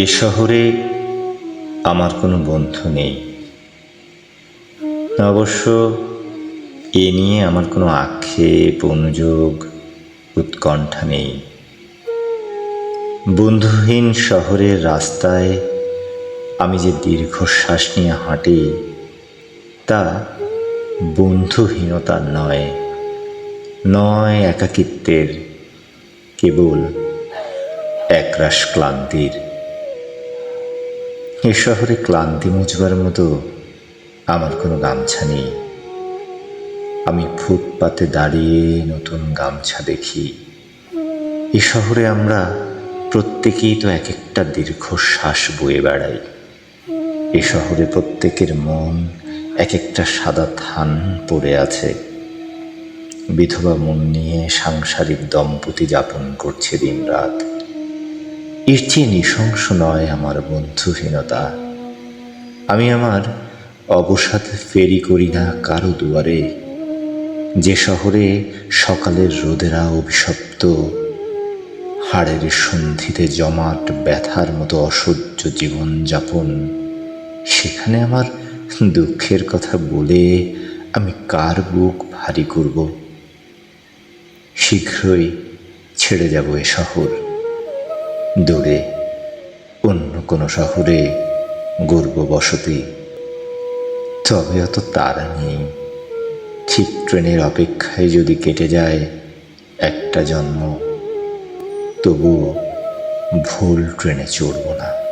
এ শহরে আমার কোনো বন্ধু নেই। অবশ্য এ নিয়ে আমার কোনো আক্ষেপ, অনুযোগ, উৎকণ্ঠা নেই। বন্ধুহীন শহরের রাস্তায় আমি যে দীর্ঘশ্বাস নিয়ে হাঁটি, তা বন্ধুহীনতার নয় নয় একাকিত্বের, কেবল একরাশ ক্লান্তির। এ শহরে ক্লান্তি মুছবার মতো আমার কোনো গামছা নেই। আমি ফুটপাতে দাঁড়িয়ে নতুন গামছা দেখি। এ শহরে আমরা প্রত্যেকেই তো এক একটা দীর্ঘশ্বাস বয়ে বেড়াই। এ শহরে প্রত্যেকের মন এক একটা সাদা থান পড়ে আছে। বিধবা মন নিয়ে সাংসারিক দম্পতি যাপন করছে দিনরাত। এর চেয়ে নৃশংস নয় আমার বন্ধুহীনতা। আমি আমার অবসাদ ফেরি করি না কারও দুয়ারে। যে শহরে সকালের রোদেরা অভিশপ্ত, হাড়ের সন্ধিতে জমাট ব্যথার মতো অসহ্য জীবনযাপন সেখানে আমার দুঃখের কথা বলে আমি কার বুক ভারী করব? শীঘ্রই ছেড়ে যাব এ শহর। দূরে, অন্য কোনো শহরে গর্ব বসতি তবে অত তারা নেই। ঠিক ট্রেনের অপেক্ষায় যদি কেটে যায় একটা জন্ম, তবুও ভুল ট্রেনে চড়ব না।